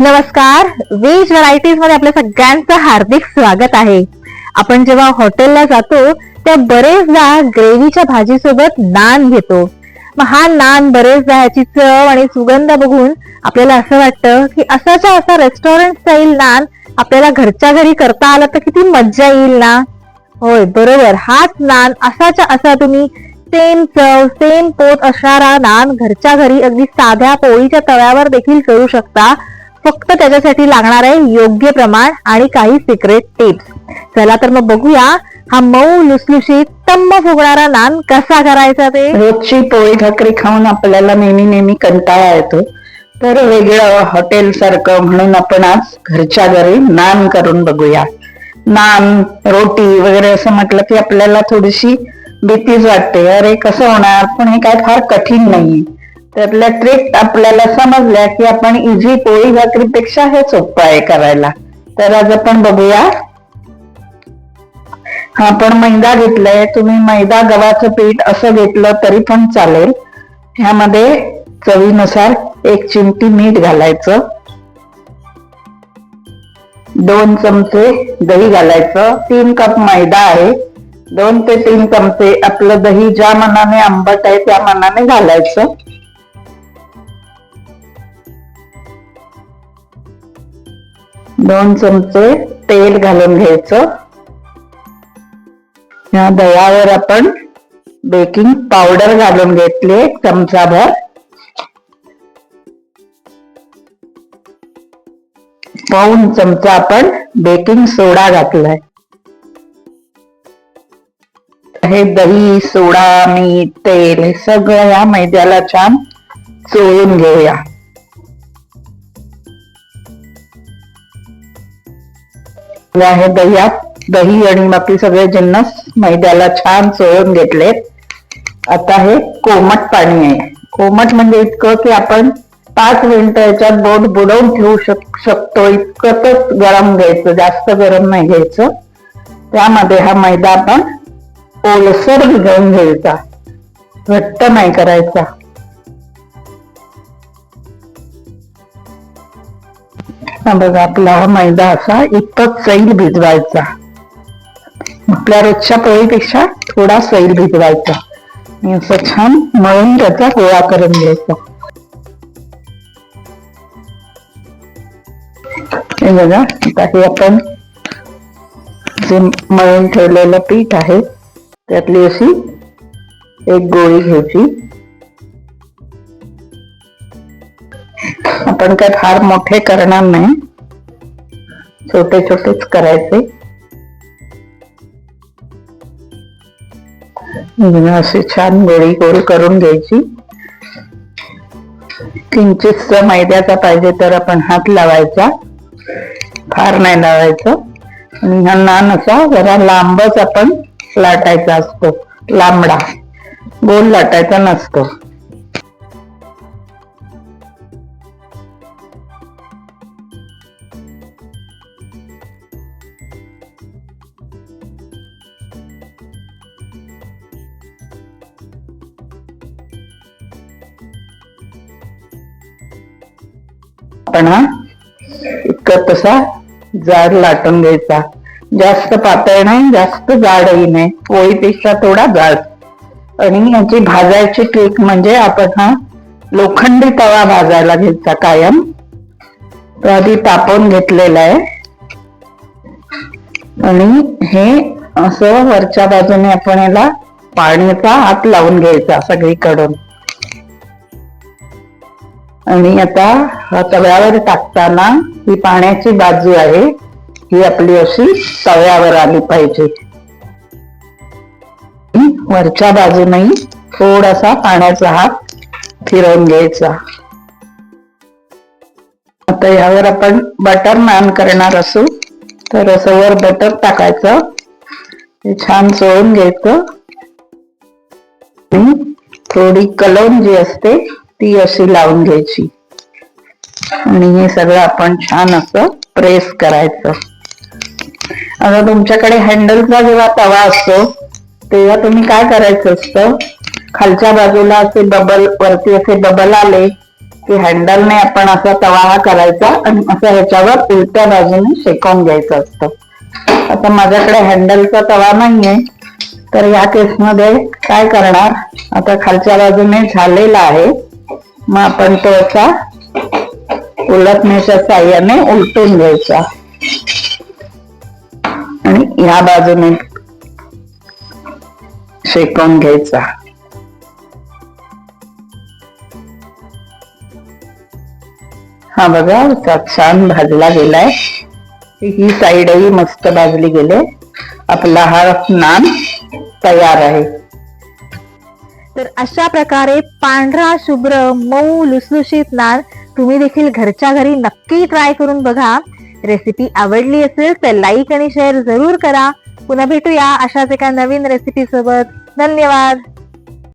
नमस्कार. वेज व्हरायटीजमध्ये आपल्या सगळ्यांचं हार्दिक स्वागत आहे. आपण जेव्हा हॉटेलला जातो तेव्हा बरेचदा ग्रेव्हीच्या भाजीसोबत नान घेतो. मग हा नान बरेचदा ह्याची चव आणि सुगंध बघून आपल्याला असं वाटतं की असाच्या असा रेस्टॉरंट स्टाईल नान आपल्याला घरच्या घरी करता आला तर किती मज्जा येईल ना? होय बरोबर. हाच नान असाच्या असा तुम्ही सेम चव सेम पोत असणारा नान घरच्या घरी अगदी साध्या पोळीच्या तव्यावर देखील करू शकता. फक्त त्याच्यासाठी लागणार आहे योग्य प्रमाण आणि काही सिक्रेट टिप्स चला तर मग बघूया हा मऊ लुसलुशीत तम्म फुगणारा नान कसा करायचा ते? रोजची पोळी भाकरी खाऊन आपल्याला नेहमी नेहमी कंटाळा येतो. तर वेगळं हॉटेल सारखं म्हणून आपण आज घरच्या घरी नान करून बघूया. नान रोटी वगैरे असं म्हटलं की आपल्याला थोडीशी भीतीच वाटते. अरे कसं होणार? पण हे काय फार कठीण नाहीये. त्यातल्या ट्रिक आपल्याला समजल्या की आपण इझी पोळी भाकरीपेक्षा हे सोपं आहे करायला. तर आज आपण बघूया. हा आपण मैदा घेतलाय. तुम्ही मैदा गव्हाचं पीठ असं घेतलं तरी पण चालेल. ह्यामध्ये चवीनुसार एक चिमटी मीठ घालायचं. दोन चमचे दही घालायचं. तीन कप मैदा आहे. दोन ते तीन चमचे आपलं दही ज्या मनाने आंबट आहे त्या मनाने घालायचं. दोन चमचे तेल घालून घ्यायचं. या दह्यावर आपण बेकिंग पावडर घालून घेतली एक चमचाभर. पाऊन चमचा आपण बेकिंग सोडा घातलाय. हे दही सोडा मीठ तेल हे सगळं या मैद्याला छान चोळून घेऊया. आहे दह्यात. दही आणि बाकी सगळे जिन्नस मैद्याला छान चोळून घेतलेत आता हे कोमट पाणी आहे. कोमट म्हणजे इतकं की आपण पाच मिनिटं याच्यात बोट बुडवून ठेवू शक शकतो. इतकंच गरम घ्यायचं जास्त गरम नाही घ्यायचं. त्यामध्ये हा मैदा आपण ओलसर भिजवून घ्यायचा. घट्ट नाही करायचा. बघा आपला हा मैदा असा इतकंच सैल भिजवायचा. आपल्या रोजच्या पोळीपेक्षा थोडा सैल भिजवायचा. आणि असं छान मळून त्याचा गोळा करून घ्यायचा. हे बघा आता हे आपण जे मळून ठेवलेलं पीठ आहे त्यातली अशी एक गोळी घ्यायची. आपण काय फार मोठे करणार नाही. छोटे छोटेच करायचे अशी छान गोळी गोल करून घ्यायची. किंचित मैद्याचा पाहिजे तर आपण हात लावायचा. फार नाही लावायचं. आणि हा नान असा जरा लांबच आपण लाटायचा असतो. लांबडा. गोल लाटायचा नसतो. आपण हा इतका तसा जाड लाटून घ्यायचा. जास्त पातळ नाही जास्त जाडही नाही. पोळीपेक्षा थोडा जाड. आणि याची भाजायची ट्रिक म्हणजे आपण हा लोखंडी तवा भाजायला घ्यायचा कायम. तो आधी तापवून घेतलेला आहे. आणि हे असं वरच्या बाजूने आपण याला पाण्याचा हात लावून घ्यायचा सगळीकडून. आणि आता तव्यावर टाकताना ही पाण्याची बाजू आहे ही आपली अशी तव्यावर आली पाहिजे. वरच्या बाजूनही थोडासा पाण्याचा हात फिरवून घ्यायचा. आता यावर आपण बटर नान करणार असू तर असं वर बटर टाकायचं. हे छान चोळून घ्यायचं. थोडी कलम जी असते ती अशी लावून घ्यायची. आणि हे सगळं आपण छान असं प्रेस करायचं. आता तुमच्याकडे हँडलचा जेव्हा तवा असतो तेव्हा तुम्ही काय करायचं असतं? खालच्या बाजूला असे बबल वरती असे बबल आले की हँडलने आपण असा तवा हा करायचा आणि असं ह्याच्यावर उलट्या बाजूने शेकवून घ्यायचं असतं. आता माझ्याकडे हँडलचा तवा नाहीये तर या केसमध्ये काय करणार? आता खालच्या बाजूने झालेला आहे. मग आपण तो असा उलटण्याच्या साह्याने उलटून घ्यायचा. आणि ह्या बाजूने शेकून घ्यायचा. हा बघा असा छान भाजला गेलाय. ही साईडही मस्त भाजली गेले. आपला हा नान तयार आहे. तर अशा प्रकारे पांढरा शुभ्र मऊ लुसलुशीत नान तुम्ही देखील घरच्या घरी नक्की ट्राय करून बघा. रेसिपी आवडली असेल तर लाईक आणि शेअर जरूर करा. पुन्हा भेटूया अशाच एका नवीन रेसिपी सोबत. धन्यवाद.